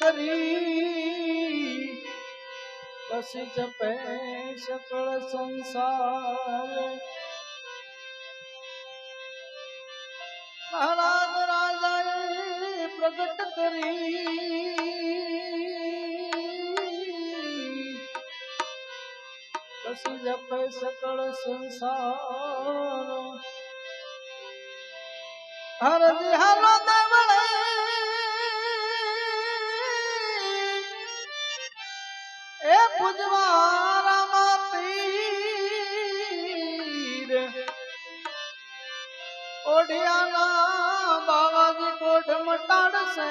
કરી. પછી જપે સકળ સંસાર. પ્રગટ કરી. જપે સકળ સંસાર હર હરો દેવળે એ પૂજવારામાં પીર ઓઢિયાના બાવાજી કોઠ મટાડશે.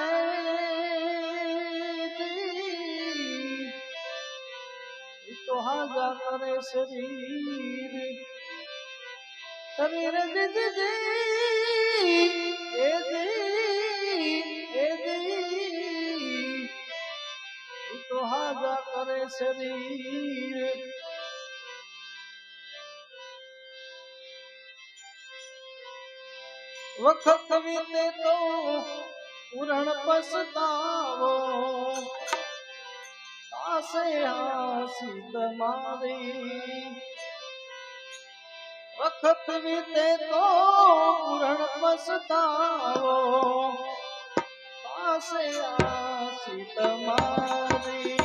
હાજા કરે શરીર શરીર દીદી એ દી એ દી. તો હાજા કરે શરીર. વખત વીતે તો પૂરણ પસતાવો. પાસે હાસી તમારી વખત વીતે તો પૂરણ પસતાવો પાસે આસી તમારી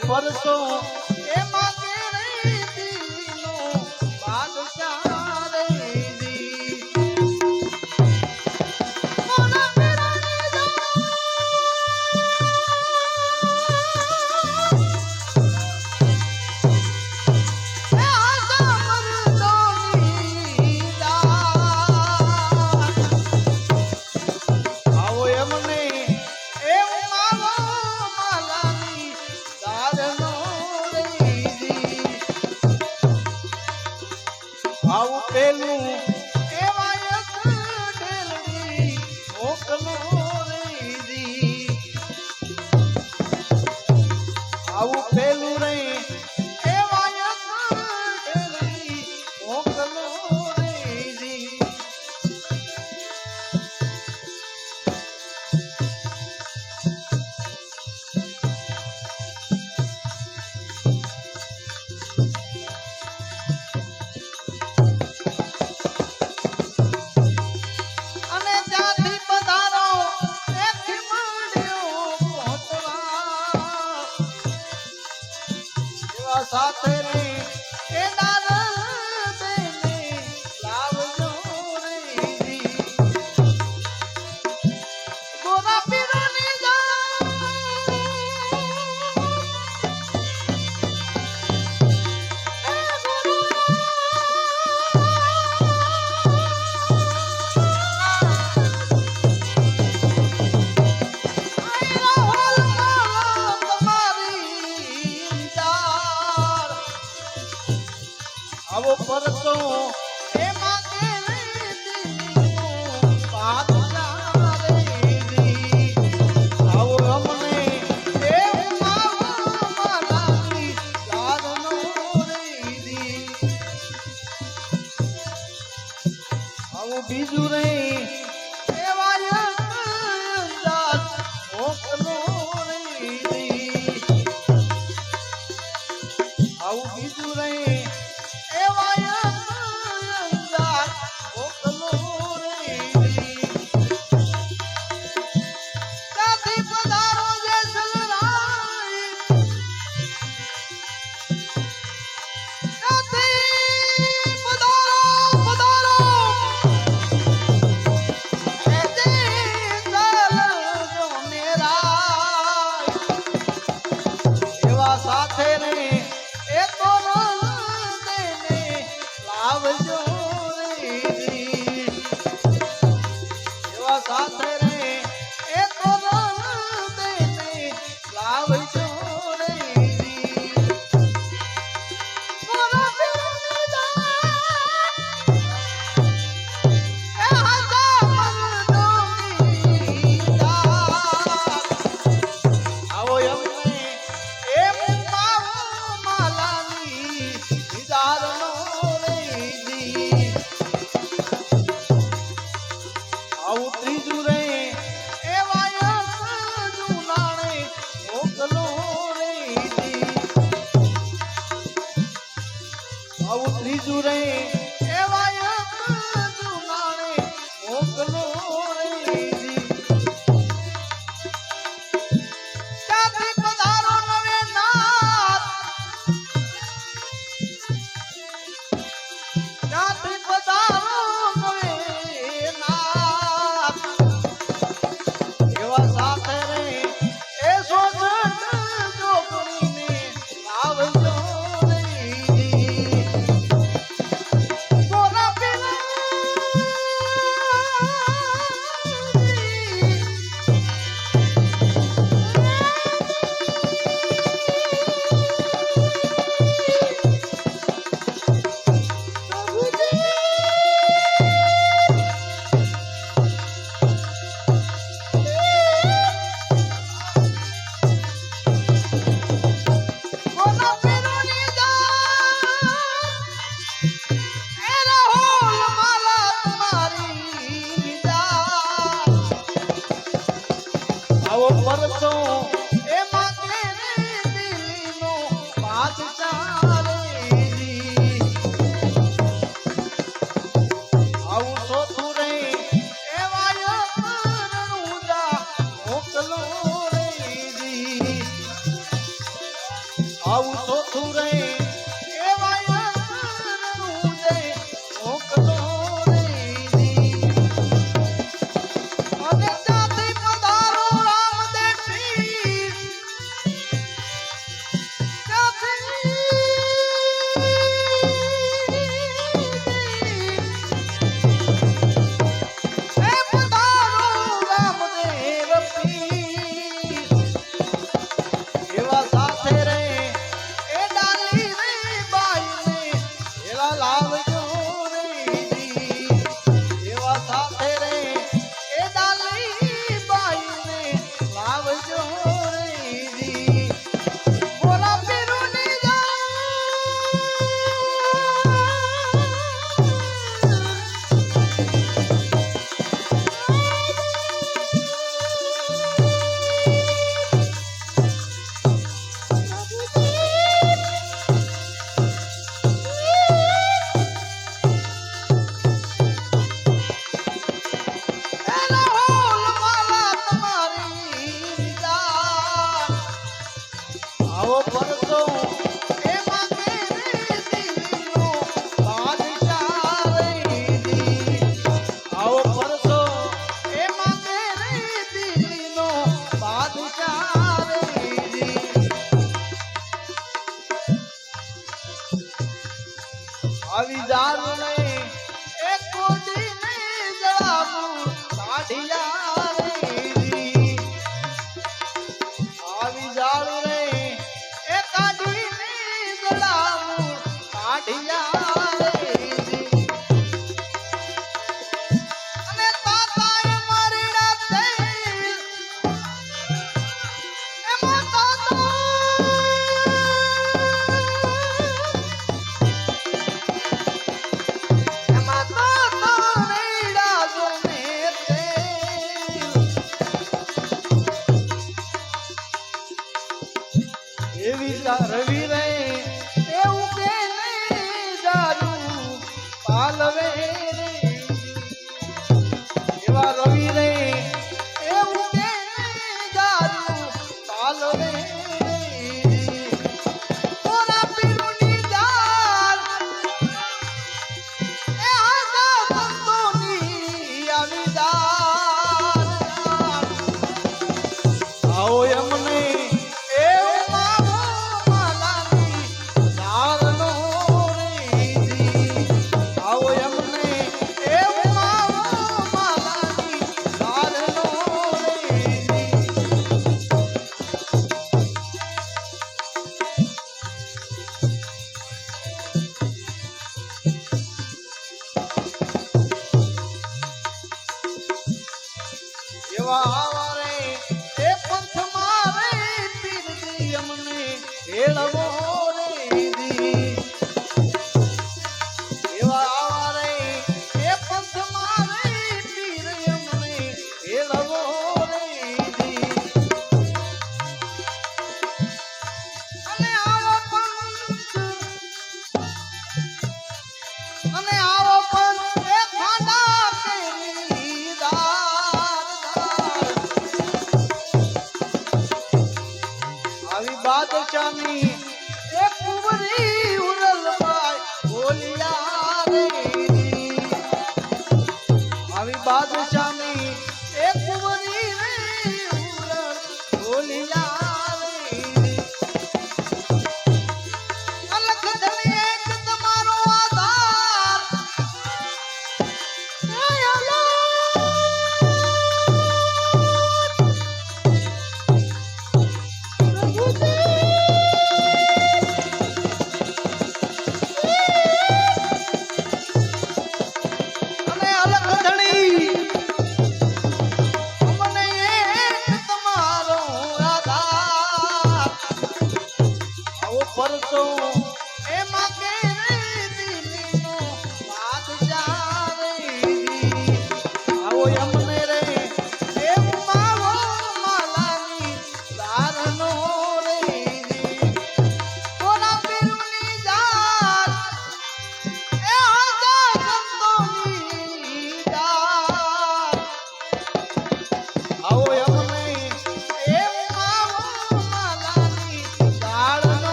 પરસો આવું પેલું રે